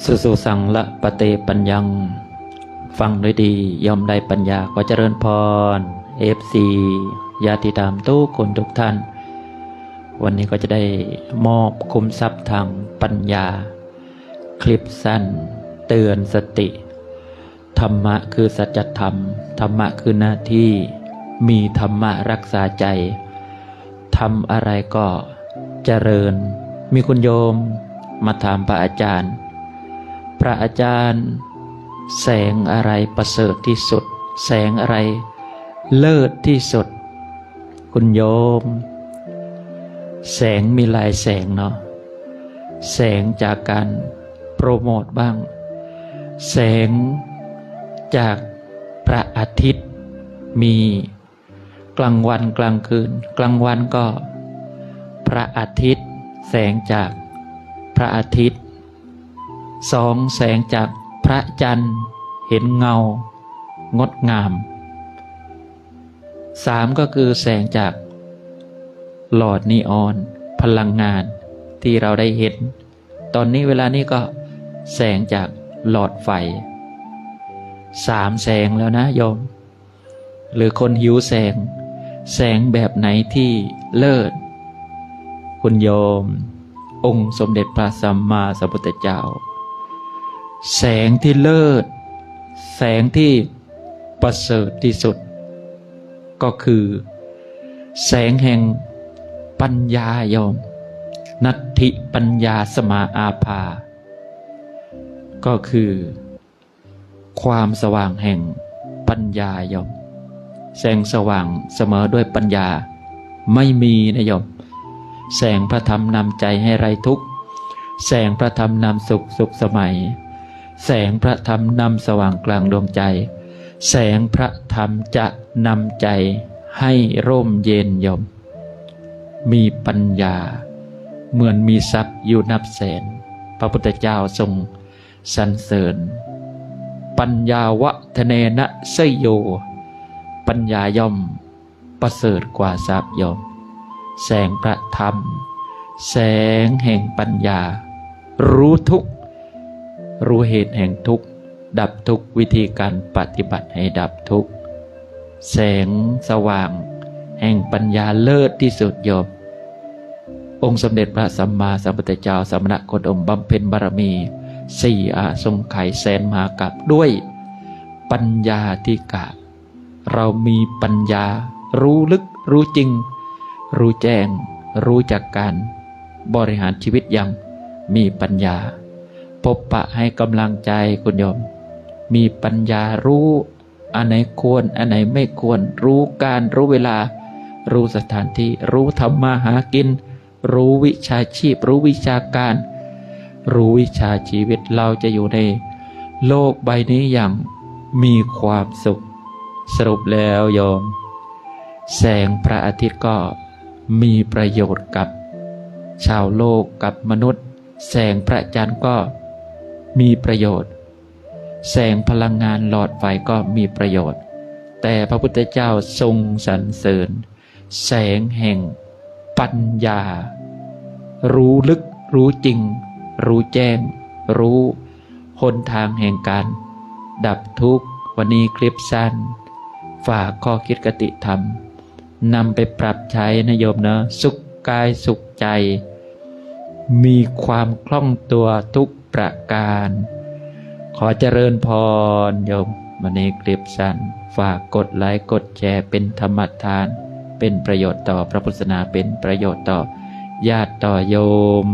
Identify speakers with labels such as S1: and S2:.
S1: สุสุสังละปะเตปัญญัง ฟังด้วยดียอมได้ปัญญาก็เจริญพรเอฟซีญาติธรรมทุกคนทุกท่าน วันนี้ก็จะได้มอบคุมทรัพย์ทางปัญญา คลิปสั้น เตือนสติ ธรรมะคือสัจธรรม ธรรมะคือหน้าที่ มีธรรมะรักษาใจทำอะไรก็เจริญ มีคุณโยมมาถามพระอาจารย์ พระอาจารย์ แสงอะไรประเสริฐที่สุด แสงอะไรเลิศที่สุด คุณโยม แสงมีหลายแสงเนาะแสงจากการโปรโมทบ้าง แสงจากพระอาทิตย์มีกลางวันกลางคืน กลางวันก็ พระอาทิตย์ แสงจากพระอาทิตย์ สองแสงจากพระจันทร์ เห็นเงา งดงามสามก็คือแสงจากหลอดนีออน พลังงานที่เราได้เห็น ตอนนี้เวลานี้ก็แสงจากหลอดไฟสามแสงแล้วนะโยม หรือคนหิวแสง แสงแบบไหนที่เลิศ คุณโยม องค์สมเด็จพระสัมมาสัมพุทธเจ้า แสงที่เลิศ แสงที่ประเสริฐที่สุด ก็คือ แสงแห่งปัญญาโยม นัตถิปัญญาสมาอาภา ก็คือ ความสว่างแห่งปัญญาโยม แสงสว่างเสมอด้วยปัญญาไม่มีนะโยม แสงพระธรรมนำใจให้ไรทุกข์แสงพระธรรมนำสุขสุขสมัย แสงพระธรรมนำสว่างกลางดวงใจ แสงพระธรรมจะนำใจให้ร่มเย็นยม มีปัญญา เหมือนมีทรัพย์อยู่นับแสน พระพุทธเจ้าทรงสรรเสริญ ปัญญาวะทะเนนะเสยโย ปัญญาย่อมประเสริฐกว่าทรัพย์ยม แสงพระธรรม แสงแห่งปัญญา รู้ทุก รู้เหตุแห่งทุกข์ ดับทุกข์วิธีการปฏิบัติให้ดับทุกข์ แสงสว่าง แห่งปัญญาเลิศที่สุดยม องค์สมเด็จพระสัมมาสัมพุทธเจ้าสมณะโคดมบำเพ็ญบารมีสี่อาทรงไขแสนมากับด้วย ปัญญาที่กะ เรามีปัญญา รู้ลึกรู้จริง รู้แจ้ง รู้จักการ บริหารชีวิตอย่างมีปัญญา พบปะให้กำลังใจคุณโยม มีปัญญารู้อันไหนควรอันไหนไม่ควร รู้การรู้เวลา รู้สถานที่ รู้ธรรมาหากิน รู้วิชาชีพ รู้วิชาการ รู้วิชาชีวิตเราจะอยู่ใน โลกใบนี้อย่างมีความสุข สรุปแล้วโยม แสงพระอาทิตย์ก็มีประโยชน์กับ ชาวโลกกับมนุษย์ แสงพระจันทร์ก็ มีประโยชน์ แสงพลังงานหลอดไฟก็มีประโยชน์ แต่พระพุทธเจ้าทรงสรรเสริญ แสงแห่ง ปัญญา รู้ลึก รู้จริง รู้แจ้ง รู้หนทางแห่งการ ดับทุกข์วันนี้คลิปสั้น ฝากข้อคิดกติธรรมนำไปปรับใช้นะโยมนะสุขกายสุขใจ มีความคล่องตัวทุกประการ ขอเจริญพรโยมวันนี้คลิปสั้นฝากกดไลค์กดแชร์เป็นธรรมทาน เป็นประโยชน์ต่อพระพุทธศาสนาเป็นประโยชน์ต่อญาติต่อโยม